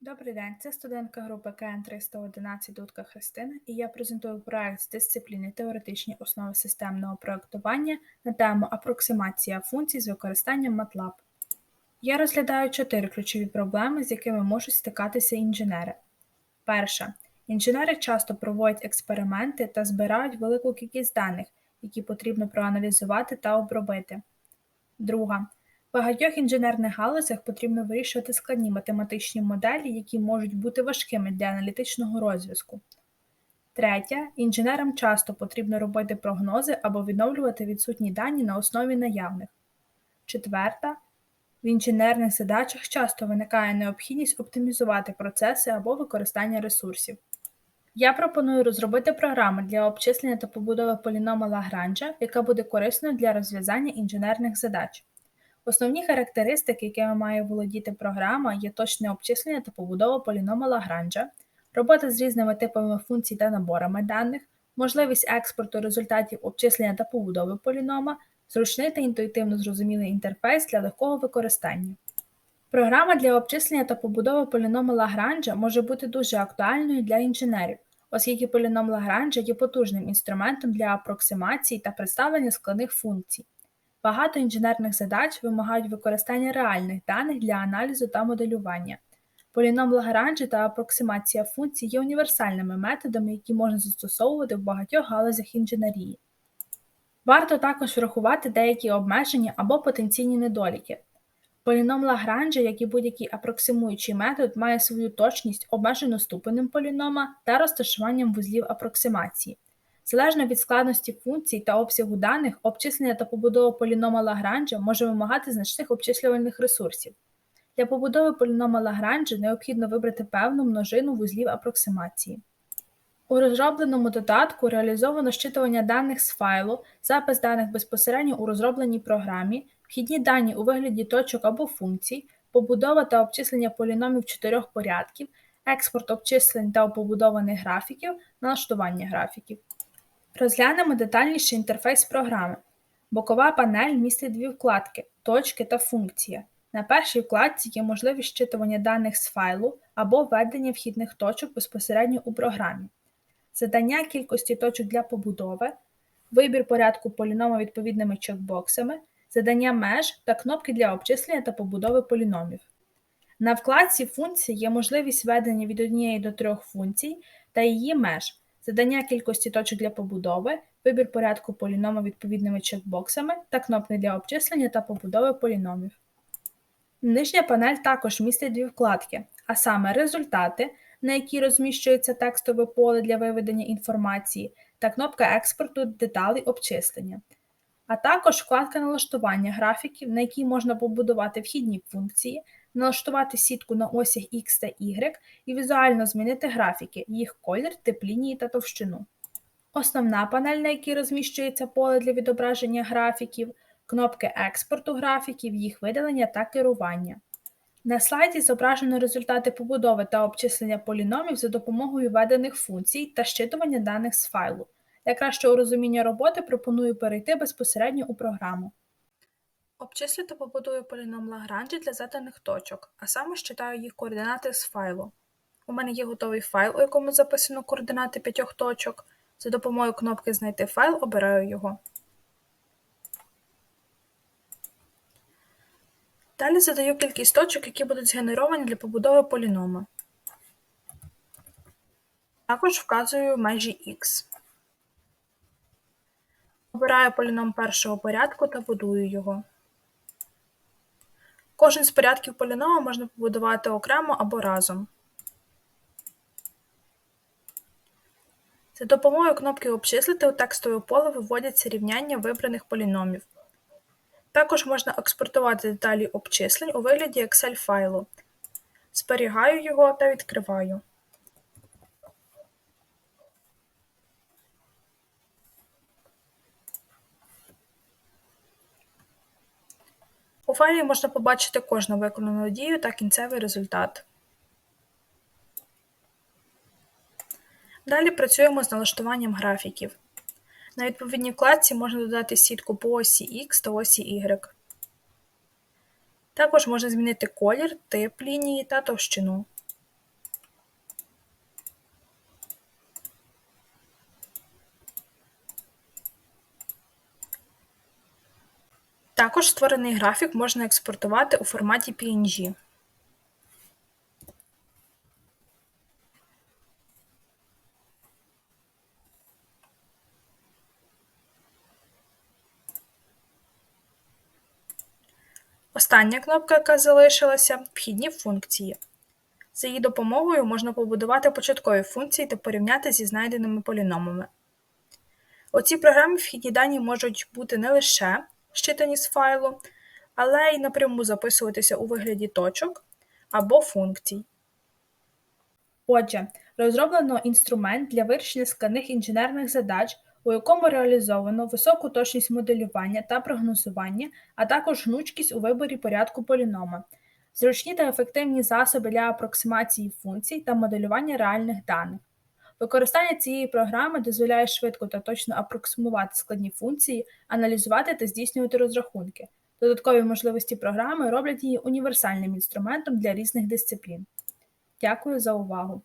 Добрий день, це студентка групи КН 311 Дудка Христина, і я презентую проект з дисципліни Теоретичні основи системного проектування на тему Апроксимація функцій з використанням MATLAB. Я розглядаю чотири ключові проблеми, з якими можуть стикатися інженери. Перша. Інженери часто проводять експерименти та збирають велику кількість даних, які потрібно проаналізувати та обробити. Друга. В багатьох інженерних галузях потрібно вирішувати складні математичні моделі, які можуть бути важкими для аналітичного розв'язку. Третє. Інженерам часто потрібно робити прогнози або відновлювати відсутні дані на основі наявних. Четверта. В інженерних задачах часто виникає необхідність оптимізувати процеси або використання ресурсів. Я пропоную розробити програму для обчислення та побудови полінома Лагранжа, яка буде корисною для розв'язання інженерних задач. Основні характеристики, якими має володіти програма, є точне обчислення та побудова полінома Лагранжа, робота з різними типами функцій та наборами даних, можливість експорту результатів обчислення та побудови полінома, зручний та інтуїтивно зрозумілий інтерфейс для легкого використання. Програма для обчислення та побудови полінома Лагранжа може бути дуже актуальною для інженерів, оскільки поліном Лагранжа є потужним інструментом для апроксимації та представлення складних функцій. Багато інженерних задач вимагають використання реальних даних для аналізу та моделювання. Поліном Лагранжа та апроксимація функцій є універсальними методами, які можна застосовувати в багатьох галузях інженерії. Варто також врахувати деякі обмеження або потенційні недоліки. Поліном Лагранжа, як і будь-який апроксимуючий метод, має свою точність обмежену ступенем полінома та розташуванням вузлів апроксимації. Залежно від складності функцій та обсягу даних, обчислення та побудова полінома Лагранжа може вимагати значних обчислювальних ресурсів. Для побудови полінома Лагранжа необхідно вибрати певну множину вузлів апроксимації. У розробленому додатку реалізовано щитування даних з файлу, запис даних безпосередньо у розробленій програмі, вхідні дані у вигляді точок або функцій, побудова та обчислення поліномів чотирьох порядків, експорт обчислень та побудованих графіків, налаштування графіків. Розглянемо детальніше інтерфейс програми. Бокова панель містить дві вкладки точки та функція. На першій вкладці є можливість щитування даних з файлу або введення вхідних точок безпосередньо у програмі, задання кількості точок для побудови, вибір порядку полінома відповідними чекбоксами, задання меж та кнопки для обчислення та побудови поліномів. На вкладці функції є можливість введення від однієї до трьох функцій та її меж задання кількості точок для побудови, вибір порядку полінома відповідними чекбоксами та кнопки для обчислення та побудови поліномів. Нижня панель також містить дві вкладки, а саме результати, на якій розміщується текстове поле для виведення інформації, та кнопка експорту деталей обчислення, а також вкладка налаштування графіків, на якій можна побудувати вхідні функції, налаштувати сітку на осях X та Y і візуально змінити графіки, їх колір, тип лінії та товщину. Основна панель, на якій розміщується поле для відображення графіків, кнопки експорту графіків, їх видалення та керування. На слайді зображено результати побудови та обчислення поліномів за допомогою введених функцій та щитування даних з файлу. Для кращого розуміння роботи пропоную перейти безпосередньо у програму. Обчислю та побудую поліном Лагранжі для заданих точок, а саме считаю їх координати з файлу. У мене є готовий файл, у якому записано координати п'ятьох точок. За допомогою кнопки Знайти файл обираю його. Далі задаю кількість точок, які будуть згенеровані для побудови полінома. Також вказую межі X. Обираю поліном першого порядку та будую його. Кожен з порядків полінома можна побудувати окремо або разом. За допомогою кнопки Обчислити у текстове поле виводяться рівняння вибраних поліномів. Також можна експортувати деталі обчислень у вигляді Excel файлу. Зберігаю його та відкриваю. У файлі можна побачити кожну виконану дію та кінцевий результат. Далі працюємо з налаштуванням графіків. На відповідній вкладці можна додати сітку по осі X та осі Y. Також можна змінити колір, тип лінії та товщину. Також створений графік можна експортувати у форматі PNG. Остання кнопка, яка залишилася вхідні функції. За її допомогою можна побудувати початкові функції та порівняти зі знайденими поліномами. У цій програмі вхідні дані можуть бути не лише щитані з файлу, але й напряму записуватися у вигляді точок або функцій. Отже, розроблено інструмент для вирішення складних інженерних задач, у якому реалізовано високу точність моделювання та прогнозування, а також гнучкість у виборі порядку полінома, зручні та ефективні засоби для апроксимації функцій та моделювання реальних даних. Використання цієї програми дозволяє швидко та точно апроксимувати складні функції, аналізувати та здійснювати розрахунки. Додаткові можливості програми роблять її універсальним інструментом для різних дисциплін. Дякую за увагу!